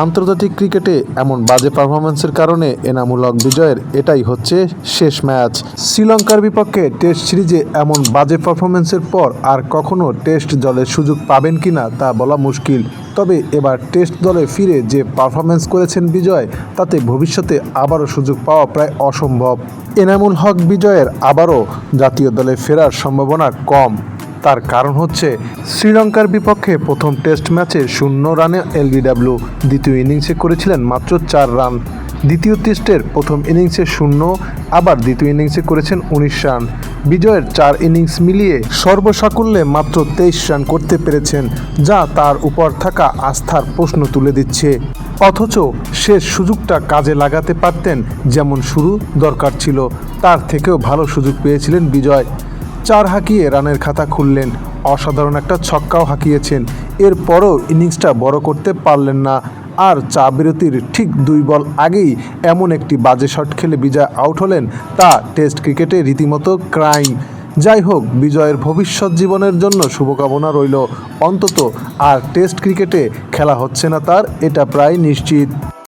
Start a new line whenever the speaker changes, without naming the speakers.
আন্তর্জাতিক ক্রিকেটে এমন বাজে পারফরমেন্সের কারণে এনামুল হক বিজয়ের এটাই হচ্ছে শেষ ম্যাচ। শ্রীলঙ্কার বিপক্ষে টেস্ট সিরিজে এমন বাজে পারফরমেন্সের পর আর কখনো টেস্ট দলের সুযোগ পাবেন কিনা তা বলা মুশকিল। তবে এবার টেস্ট দলে ফিরে যে পারফরমেন্স করেছেন বিজয়, তাতে ভবিষ্যতে আবারও সুযোগ পাওয়া প্রায় অসম্ভব। এনামুল হক বিজয়ের আবারও জাতীয় দলে ফেরার সম্ভাবনা কম। তার কারণ হচ্ছে শ্রীলঙ্কার বিপক্ষে প্রথম টেস্ট ম্যাচে শূন্য রানে এলবিডাব্লিউ দ্বিতীয় ইনিংসে করেছিলেন মাত্র চার রান। দ্বিতীয় টেস্টের প্রথম ইনিংসে শূন্য, আবার দ্বিতীয় ইনিংসে করেছেন উনিশ রান। বিজয়ের চার ইনিংস মিলিয়ে সর্বসাকুল্যে মাত্র তেইশ রান করতে পেরেছেন, যা তার উপর থাকা আস্থার প্রশ্ন তুলে দিচ্ছে। অথচ শেষ সুযোগটা কাজে লাগাতে পারতেন যেমন শুরু দরকার ছিল, তার থেকেও ভালো সুযোগ পেয়েছিলেন বিজয়। চার হাঁকিয়ে রানের খাতা খুললেন। অসাধারণ একটা ছক্কাও হাঁকিয়েছেন। এরপরও ইনিংসটা বড় করতে পারলেন না। আর চা বিরতির ঠিক দুই বল আগেই এমন একটি বাজে শট খেলে বিজয় আউট হলেন, তা টেস্ট ক্রিকেটে রীতিমতো ক্রাইম। যাই হোক, বিজয়ের ভবিষ্যৎ জীবনের জন্য শুভকামনা রইল। অন্তত আর টেস্ট ক্রিকেটে খেলা হচ্ছে না তার, এটা প্রায় নিশ্চিত।